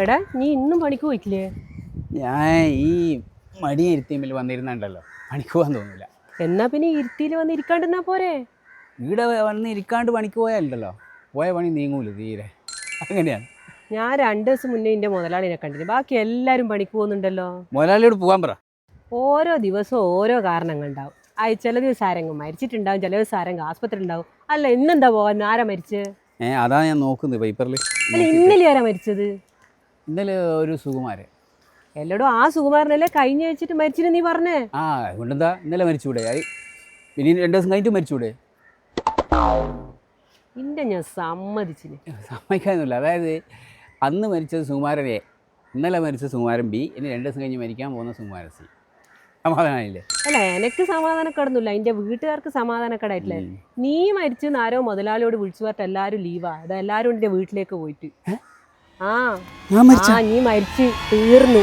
എടാ നീ ഇന്നും പണിക്ക് പോയിട്ടില്ലേ? ഞാൻ ഈ മടി ഇരുത്തിയമ്മിൽ വന്നിരുന്നുണ്ടല്ലോ. പണിക്ക് പോകാൻ തോന്നില്ല എന്നാ പിന്നെ ഇരുത്തിയിൽ വന്ന് ഇരിക്കാണ്ടിരുന്നാ പോരെ? ഇവിടെ വന്ന് ഇരിക്കാണ്ട് പണിക്ക് പോയാലുണ്ടല്ലോ. പോയ പണി നീങ്ങൂല തീരെ. അങ്ങനെയാണ്. ഞാൻ രണ്ട് ദിവസം മുന്നേ എന്റെ മുതലാളിനെ കണ്ടിന്. ബാക്കി എല്ലാവരും പണിക്ക് പോകുന്നുണ്ടല്ലോ. മുതലാളിയോട് പോകാൻ പറ. ഓരോ ദിവസവും ഓരോ കാരണങ്ങൾ ഉണ്ടാവും. ആയി ചില ദിവസം ആരെങ്കിലും മരിച്ചിട്ടുണ്ടാവും ചില ദിവസം ആരെങ്കിലും ആസ്പത്രി ഉണ്ടാവും. അല്ല ഇന്നെന്താ പോകാൻ ആരാ മരിച്ചത് ഏ അതാണ് ഞാൻ നോക്കുന്നത് പേപ്പറിൽ അല്ല ഇന്നലെ ആരാ മരിച്ചത്? ഇന്നലെ ഒരു സുകുമാരൻ. എല്ലാടും ആ സുകുമാരനല്ലേ കഴിഞ്ഞ വെച്ചിട്ട് മരിച്ചിട്ട് നീ പറഞ്ഞേ? ആ അതുകൊണ്ടെന്താ ഇന്നലെ മരിച്ചൂടെ ആയി പിന്നെ രണ്ടു ദിവസം കഴിഞ്ഞിട്ട് മരിച്ചൂടെ ഇന്റെ ഞാൻ സമ്മതിച്ചിന്. സമ്മതിക്കാനൊന്നുമില്ല. അതായത് അന്ന് മരിച്ചത് സുകുമാരൻ എ ഇന്നലെ മരിച്ച സുകുമാരൻ ബി ഇനി രണ്ട് ദിവസം കഴിഞ്ഞ് മരിക്കാൻ പോകുന്ന സുകുമാരൻ സി. സമാധാനമായില്ലേ? അല്ല എനിക്ക് സമാധാനക്കേടൊന്നുമില്ല. എന്റെ വീട്ടുകാർക്ക് സമാധാനക്കേടായിട്ടില്ല? നീ മരിച്ചു ആരോ മുതലാളിയോട് വിളിച്ചു പറഞ്ഞിട്ട് എല്ലാവരും ലീവാ അത് എല്ലാവരും എന്റെ വീട്ടിലേക്ക് പോയിട്ട്. ആ. ഞാൻ ആ നീ മരിച്ചു തീർന്നു.